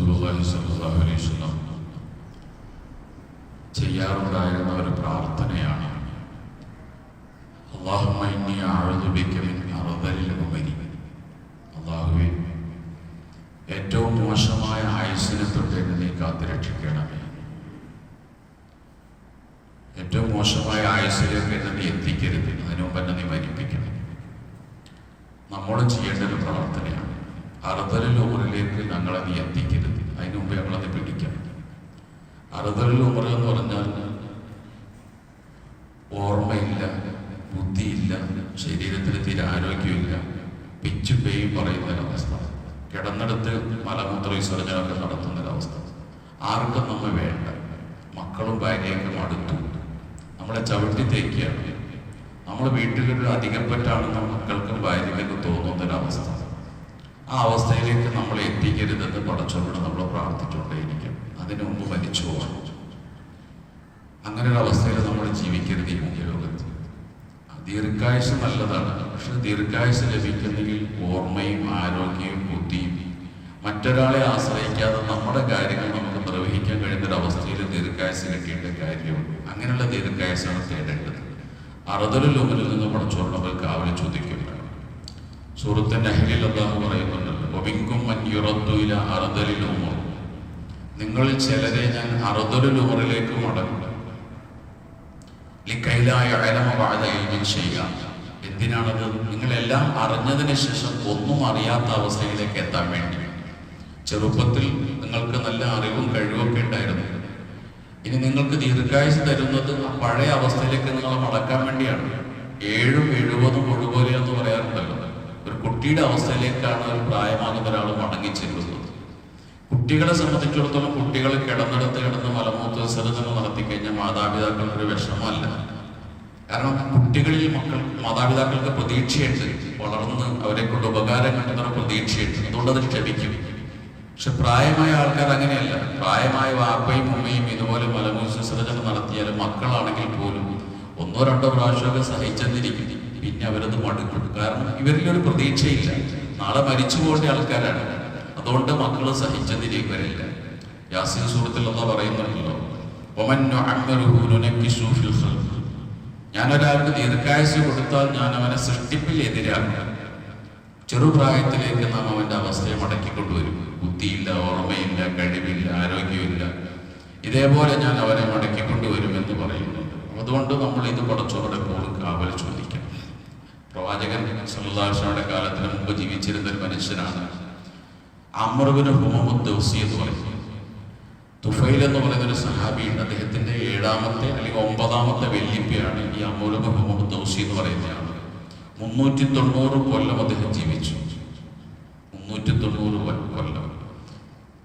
റസൂലുള്ളാഹി അലൈഹി വസല്ലം ചെയ്യാറുണ്ടായിരുന്ന ഒരു പ്രാർത്ഥനയാണ്. അല്ലാഹുമ്മ ഇന്നി അഊദു ബിക മിൻ അർദലിൽ ഏറ്റവും മോശമായ ആയുസിനെ തൊട്ട് എന്നെ നീ കാത്തുരക്ഷിക്കണമേ ഏറ്റവും മോശമായ ആയുസിലേക്ക് എന്നെ നീ എത്തിക്കരുത്. അതിനു മുമ്പ് എന്നെ നീ മരിപ്പിക്കണം. നമ്മൾ ചെയ്യേണ്ട ഒരു പ്രാർത്ഥനയാണ്. അറുതലിൽ ഉമറിലേക്ക് ഞങ്ങളെ നീ എത്തിക്കരുത് അതിനു മുമ്പ് ഞങ്ങളെ നീ പിടിക്കണം അറുതലിൽ ഉമർ എന്ന് പറഞ്ഞാൽ ഓർമ്മയില്ല ബുദ്ധിയില്ല ശരീരത്തിന് തീരെ ആരോഗ്യമില്ല. പിച്ചും പേയും പറയുന്ന ഒരവസ്ഥ. കിടന്നിടത്ത് മലമൂത്ര വിസർജനമൊക്കെ നടത്തുന്ന ഒരവസ്ഥ. ആർക്കും നമ്മൾ വേണ്ട. മക്കളും ഭാര്യയൊക്കെ മടുത്തു. നമ്മളെ ചവിട്ടി തേക്കുകയാണ്. നമ്മൾ വീട്ടിലൊരു അധികപ്പറ്റാണെന്ന് മക്കൾക്കും ഭാര്യയ്ക്കൊക്കെ തോന്നുന്ന ഒരവസ്ഥ. ആ അവസ്ഥയിലേക്ക് നമ്മൾ എത്തിക്കരുതെന്ന് പടച്ചോട് നമ്മൾ പ്രാർത്ഥിച്ചുകൊണ്ടേയിരിക്കും അതിനു മുമ്പ് മരിച്ചു പോകണം അങ്ങനെ ഒരു അവസ്ഥയിൽ നമ്മൾ ജീവിക്കരുത് ഈ മുഖ്യലോകത്ത് ദീർഘായുസ് നല്ലതാണ് പക്ഷെ ദീർഘായുസ് ലഭിക്കുന്നെങ്കിൽ ഓർമ്മയും ആരോഗ്യവും ബുദ്ധിയും മറ്റൊരാളെ ആശ്രയിക്കാതെ നമ്മുടെ കാര്യങ്ങൾ നമുക്ക് നിർവഹിക്കാൻ കഴിയുന്ന ഒരു അവസ്ഥയിൽ ദീർഘായുസ് കിട്ടേണ്ട കാര്യമുണ്ട്. അങ്ങനെയുള്ള ദീർഘായുസാണ് തേടേണ്ടത്. അറുതൊരു ലോകത്തിൽ നിന്ന് നമ്മൾ കാവലി ചോദിക്കുക സുഹൃത്ത് നഹലിൽ അള്ളാഹു പറയുന്നുണ്ടല്ലോ ഒബിങ്കും അറുതലിൽ ഉമർ നിങ്ങളിൽ ചിലരെ ഞാൻ അറുതൊരു നൂറിലേക്ക് മടങ്ങും. ചെയ്യാം എന്തിനാണത്? നിങ്ങളെല്ലാം അറിഞ്ഞതിന് ശേഷം ഒന്നും അറിയാത്ത അവസ്ഥയിലേക്ക് എത്താൻ വേണ്ടി. ചെറുപ്പത്തിൽ നിങ്ങൾക്ക് നല്ല അറിവും കഴിവൊക്കെ ഉണ്ടായിരുന്നു. ഇനി നിങ്ങൾക്ക് ദീർഘായുസ് തരുന്നത് ആ പഴയ അവസ്ഥയിലേക്ക് നിങ്ങളെ മടക്കാൻ വേണ്ടിയാണ്. ഏഴും എഴുപതും ഒഴുപോലെ എന്ന് പറയാറുണ്ടല്ലോ. ഒരു കുട്ടിയുടെ അവസ്ഥയിലേക്കാണ് ഒരു പ്രായമാകുന്ന ഒരാൾ മടങ്ങി ചെല്ലുന്നത് കുട്ടികളെ സംബന്ധിച്ചിടത്തോളം കുട്ടികൾ കിടന്നിടത്ത് കിടന്ന് മലമൂത്ര വിസർജനം നടത്തി കഴിഞ്ഞാൽ മാതാപിതാക്കൾക്ക് ഒരു വിഷമമല്ല. കാരണം കുട്ടികളിൽ മക്കൾ മാതാപിതാക്കൾക്ക് പ്രതീക്ഷയുണ്ട്. വളർന്ന് അവരെ കൊണ്ട് ഉപകാരം കിട്ടുന്ന പ്രതീക്ഷയുണ്ട്. അതുകൊണ്ട് അത് ക്ഷമിക്കും. പക്ഷെ പ്രായമായ ആൾക്കാർ അങ്ങനെയല്ല. പ്രായമായ വാപ്പയും ഉമ്മയും ഇതുപോലെ മലമൂത്ര വിസർജനം നടത്തിയാലും മക്കളാണെങ്കിൽ പോലും ഒന്നോ രണ്ടോ പ്രാവശ്യമൊക്കെ സഹിച്ചെന്നിരിക്കും. പിന്നെ അവരത് മടുക്കും. കാരണം ഇവരിലൊരു പ്രതീക്ഷയില്ല. നാളെ മരിച്ചു പോകേണ്ട ആൾക്കാരാണ്. അതുകൊണ്ട് മക്കൾ സഹിച്ചതിരിക്കുവരില്ല യാസിൻ സൂറത്തിൽ എന്താ പറയുന്നുണ്ടല്ലോ ഞാനൊരാൾക്ക് ദീർഘായുസ് കൊടുത്താൽ ഞാൻ അവനെ സൃഷ്ടിപ്പിൽ എതിരാകും. ചെറുപ്രായത്തിലേക്ക് നാം അവന്റെ അവസ്ഥയെ മടക്കിക്കൊണ്ടുവരും ബുദ്ധിയില്ല ഓർമ്മയില്ല കഴിവില്ല ആരോഗ്യമില്ല. ഇതേപോലെ ഞാൻ അവനെ മടക്കിക്കൊണ്ടുവരും എന്ന് പറയുന്നുണ്ട് അതുകൊണ്ട് നമ്മൾ ഇത് പടച്ചോടെ പോലും കാവൽ ചോദിക്കണം. പ്രവാചകൻ സല്ലാഷയുടെ കാലത്തിന് മുമ്പ് ജീവിച്ചിരുന്ന ഒരു മനുഷ്യനാണ്. അമർബിന് ഹുമമുദ് ദൗസി എന്ന് പറയും. തുഫൈൽ എന്ന് പറയുന്ന ഒരു സഹാബിയുണ്ട്. അദ്ദേഹത്തിന്റെ ഏഴാമത്തെ അല്ലെങ്കിൽ ഒമ്പതാമത്തെ വെല്ലിപ്പിയാണ് ഈ അമൂലബ് ഹുമമുദ് ദൗസി എന്ന് പറയുന്നതാണ് മുന്നൂറ്റി തൊണ്ണൂറ് കൊല്ലം അദ്ദേഹം ജീവിച്ചു. മുന്നൂറ്റി തൊണ്ണൂറ് കൊല്ലം.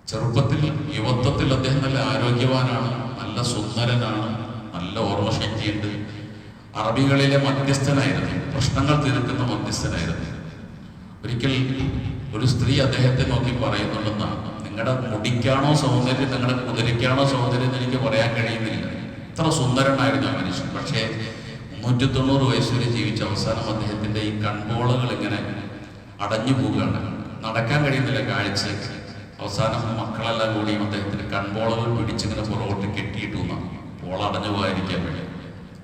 ചെറുപ്പത്തിൽ യുവത്വത്തിൽ അദ്ദേഹം നല്ല ആരോഗ്യവാനാണ് നല്ല സുന്ദരനാണ് നല്ല ഓർമ്മശക്തിയുണ്ട്. അറബികളിലെ മധ്യസ്ഥനായിരുന്നു. പ്രശ്നങ്ങൾ തീർക്കുന്ന മധ്യസ്ഥനായിരുന്നു. ഒരിക്കൽ ഒരു സ്ത്രീ അദ്ദേഹത്തെ നോക്കി പറയുന്നുള്ളതാണ് നിങ്ങളുടെ മുടിക്കാണോ സൗന്ദര്യം നിങ്ങളുടെ കുതിരയ്ക്കാണോ സൗന്ദര്യം എന്ന് എനിക്ക് പറയാൻ കഴിയുന്നില്ല. ഇത്ര സുന്ദരനായിരുന്നു ആ മനുഷ്യൻ. പക്ഷേ മുന്നൂറ്റി തൊണ്ണൂറ് വയസ്സ് വരെ ജീവിച്ച അവസാനം അദ്ദേഹത്തിന്റെ ഈ കൺപോളകൾ ഇങ്ങനെ അടഞ്ഞു പോവുകയാണ്. നടക്കാൻ കഴിയുന്നില്ല കാഴ്ച. അവസാനം മക്കളെല്ലാം കൂടിയും അദ്ദേഹത്തിന്റെ കൺപോളകൾ പിടിച്ചിങ്ങനെ പുറകോട്ട് കെട്ടിയിട്ടു പോളടഞ്ഞു പോകാതിരിക്കാൻ വേണ്ടി.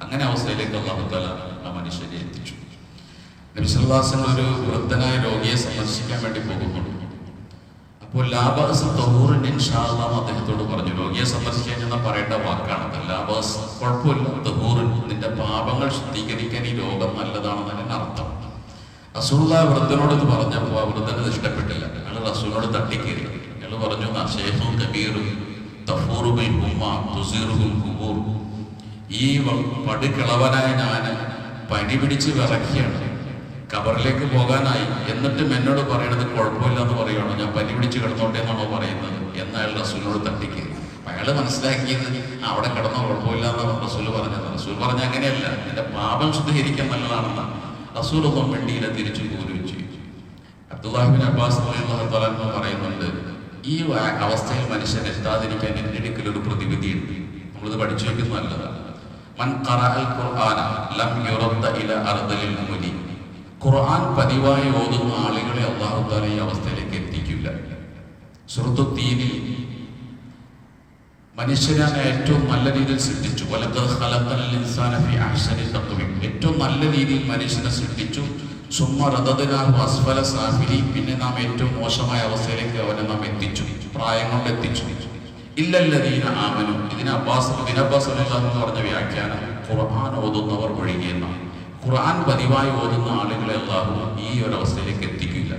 അങ്ങനെ അവസ്ഥയിലേക്ക് അള്ളാഹുത്താല ആ മനുഷ്യരെ എത്തിച്ചു. നബിസ്വല്ലാസൻ ഒരു വൃദ്ധനായ രോഗിയെ അപ്പോൾ ലാബാസ് തഹൂറിന് ഇൻഷാല്ലാം അദ്ദേഹത്തോട് പറഞ്ഞു രോഗിയെ സന്ദർശിച്ചു കഴിഞ്ഞാൽ പറയേണ്ട വാക്കാണത് ലാബാസ് കുഴപ്പമില്ല. തഹൂറിൻ നിന്റെ പാപങ്ങൾ ശുദ്ധീകരിക്കാൻ ഈ രോഗം നല്ലതാണെന്ന് തന്നെ അർത്ഥം. റസൂള്ള വൃദ്ധനോട് ഇത് പറഞ്ഞപ്പോൾ ആ വൃദ്ധന് ഇത് ഇഷ്ടപ്പെട്ടില്ല. അയാൾ റസൂലിനോട് തട്ടിക്കേറി. അയാൾ പറഞ്ഞു ഷേഖും കബീറും തഫൂറുബിൽ ഉമ്മ തുസീറുബിൽ കുബൂർ ഈ പടുക്കിളവനായ പടുകിളവനായ ഞാൻ പനി പിടിച്ച് വിറയ്ക്കുകയാണ്. കബറിലേക്ക് പോകാനായി. എന്നിട്ടും എന്നോട് പറയണത് കുഴപ്പമില്ല എന്ന് പറയുകയാണോ ഞാൻ പനി പിടിച്ച് കിടന്നോട്ടെ എന്നാണോ പറയുന്നത്. എന്ന് അയാൾ റസൂലിനോട് തട്ടിക്ക്. അയാൾ മനസ്സിലാക്കിയത് അവിടെ കിടന്ന കുഴപ്പമില്ല എന്നാണ് റസൂൽ പറഞ്ഞത്. റസൂൽ പറഞ്ഞ അങ്ങനെയല്ല. എന്റെ പാപം ശുദ്ധീകരിക്കാൻ നല്ലതാണെന്ന് റസൂൽ ഒന്നും വെണ്ടിയിലെ തിരിച്ചു പോരുകയും ചെയ്തു. അബ്ദുല്ലാഹിബിൻ അബ്ബാസ് തആല പറയുന്നുണ്ട് ഈ അവസ്ഥയിൽ മനുഷ്യൻ എത്താതിരിക്കാൻ എന്റെ അടുക്കൽ ഒരു പ്രതിവിധിയുണ്ട്. നമ്മളിത് പഠിച്ചു വെക്കുന്നത് നല്ലതാണ്. മൻ ഖറഅൽ ഖുർആന ലം യുറദ്ദ ഇല അർദലിൽ മുനി. ഖുർആൻ പതിവായി ഓതുന്ന ആളുകളെ അള്ളാഹു താല ഈ അവസ്ഥയിലേക്ക് എത്തിക്കില്ല. സുഹൃത്തുത്തീനിൽ മനുഷ്യനെ ഏറ്റവും നല്ല രീതിയിൽ സൃഷ്ടിച്ചു. ഏറ്റവും നല്ല രീതിയിൽ മനുഷ്യനെ സൃഷ്ടിച്ചു. സാഫിലി. പിന്നെ നാം ഏറ്റവും മോശമായ അവസ്ഥയിലേക്ക് അവനെ നാം എത്തിച്ചു. പ്രായം കൊണ്ട് എത്തിച്ചു. ഇല്ലല്ലദീന ആമനും. ഇതിന് അബ്ബാസ് അബ്ബാസ് എന്ന് പറഞ്ഞ വ്യാഖ്യാനം ഖുർആൻ ഓതുന്നവർ ഒഴികെയെന്നാണ് ഖുർആൻ പതിവായി ഓതുന്ന ആളുകളെ അള്ളാഹു ഈ ഒരു അവസ്ഥയിലേക്ക് എത്തിക്കില്ല.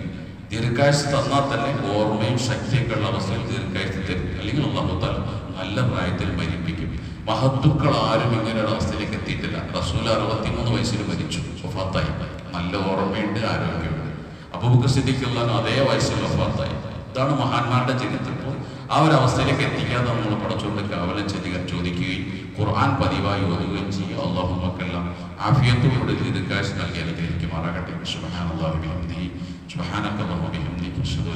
ദീർഘായുസ് തന്നാൽ തന്നെ ഓർമ്മയും ശക്തിയൊക്കെ ഉള്ള അവസ്ഥയിൽ ദീർഘായുസ് തരും അല്ലെങ്കിൽ അള്ളാഹു താല നല്ല പ്രായത്തിൽ മരിപ്പിക്കും. മഹത്തുക്കൾ ആരും ഇങ്ങനെ ഒരു അവസ്ഥയിലേക്ക് എത്തിയിട്ടില്ല. റസൂൽ അറുപത്തിമൂന്ന് വയസ്സിൽ മരിച്ചു. വഫാത്തായി. നല്ല ഓർമ്മയുണ്ട് ആരോഗ്യമുണ്ട്. അബൂബക്കർ സിദ്ദിഖുള്ളാനും അതേ വയസ്സിൽ വഫാത്തായി. ഇതാണ് മഹാന്മാരുടെ ചരിത്രം. ആ ഒരു അവസ്ഥയിലേക്ക് എത്തിക്കാതെ നമ്മൾ പടച്ചുകൊണ്ട് കാവലം ചെയ്യുക ചോദിക്കുകയും ഖുർആൻ പതിവായി ഓതുകയും ചെയ്യുക. അള്ളാഹു മക്കെല്ലാം ആഫിയത്തോട് ഇത് കാശ് നൽകി അനുഗ്രഹിക്കുമാറാകട്ടെ സുബ്ഹാനല്ലാഹി ബിഹംദിഹി സുബ്ഹാനക അല്ലാഹു ബിഹംദിക അഷ്ഹദു